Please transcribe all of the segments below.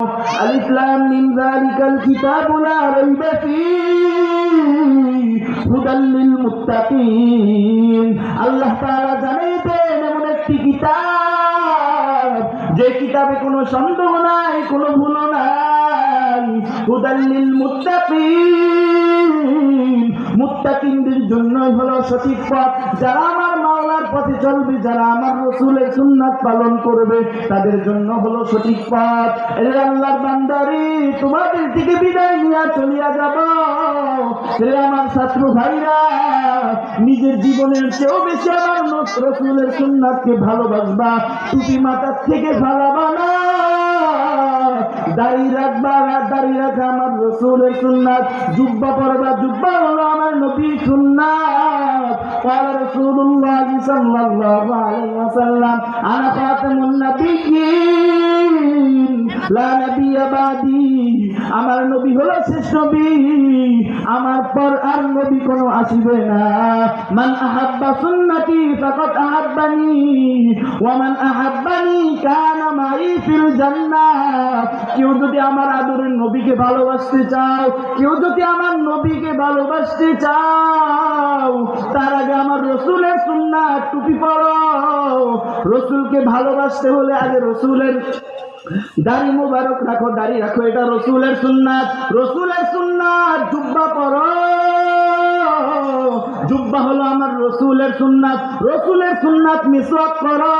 ألف لام من ذلك الكتاب لا ريب فيه هدى للمتقين আল্লাহ তাআলা জানাই দেন এমন একটি কিতাব যে কিতাবে কোনো সন্দেহ নাই কোনো ভুল নাই হুদাল্লিল মুত্তাকিন মুত্তাকিনদের জন্যই হলো সঠিক পথ যারা আমার মাওলার পথে চলবে যারা আমার রসুলের সুন্নাত পালন করবে, তাদের জন্য হলো সঠিক পথ। এর আল্লাহর বান্দারি, তোমাদের থেকে বিদায় নিয়ে চলিয়া যাব। রে আমার ছাত্র ভাইরা, নিজের জীবনের চেয়েও বেশি আমার রসুলের সুন্নাতকে ভালোবাসবা। টুপি মাথার থেকে ভালাবা না দাড়ি রাখবা, দাড়ি রাখা আমার রসুলের সুন্নাত। জুব্বা পরবা, জুব্বা হলো আমার নবী সুন্নাত। قال رسول الله صلى الله عليه وسلم انا خاتم النبيين لا نبي بعدي আমার নবী হলো শেষ নবী আমার পর আর নবী কোনো আসিবে না মান আহাব্বা সুন্নতি ফাকাদ আহাব্বানি ওয়া মান আহাব্বানি কানা মাই ফিল জান্নাহ কেউ যদি আমার আদরের নবীকে ভালোবাসতে চাও কেউ যদি আমার নবীকে ভালোবাসতে চাও তার আগে আমার রসুলের সুন্না টুপি পরো। রসুলকে ভালোবাসতে হলে আগে রসুলের দাড়ি মোবারক রাখো, দাড়ি রাখো, এটা রসুলের সুন্নাত। রসুলের সুন্নাত, জুব্বা পরো। জুব্বা হলো আমার রসুলের সুন্নাত। রসুলের সুন্নাত মিসওয়াক করো।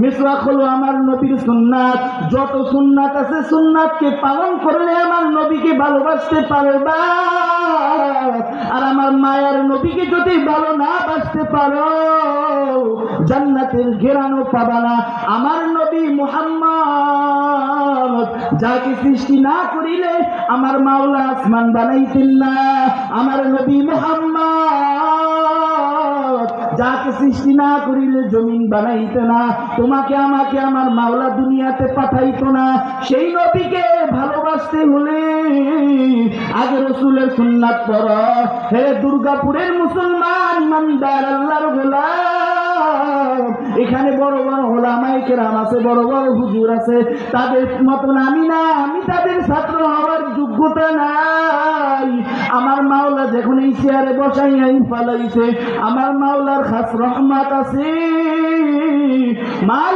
মিসওয়াক হলো আমার নবীর সুন্নাত। যত সুন্নাত আছে সুন্নাতকে পালন করলে আমার নবীকে ভালোবাসতে পারবা। আর আমার মায়ার নবীকে যদি ভালো না বাসতে পারো, জান্নাতের ঘেরানো পাবা না। আমার নবী মুহাম্মদ যাকে সৃষ্টি না করিলে আমার মাওলা আসমান বানাইতেন না। আমার নবী মুহাম্মদ যাকে সৃষ্টি না করিলে জমিন বানাইতে না, তোমাকে আমাকে আমার মাওলা দুনিয়াতে পাঠাইতো না। সেই নবীকে ভালোবাসতে হলে আগে রসুলের সুন্নাত পর হে দুর্গাপুরের মুসলমান ইমানদার আল্লাহর গোলাম। এখানে বড় বড় ওলামাই কেরাম আছে, বড় বড় হুজুর আছে। তাদের মতন আমি না, আমি তাদের ছাত্র হওয়ার যোগ্যতা নাই আমার মাওলা দেখুন এই চেয়ারে বসাই আই ফালাইছে আমার মাওলার খাস রহমাত আছে। মাল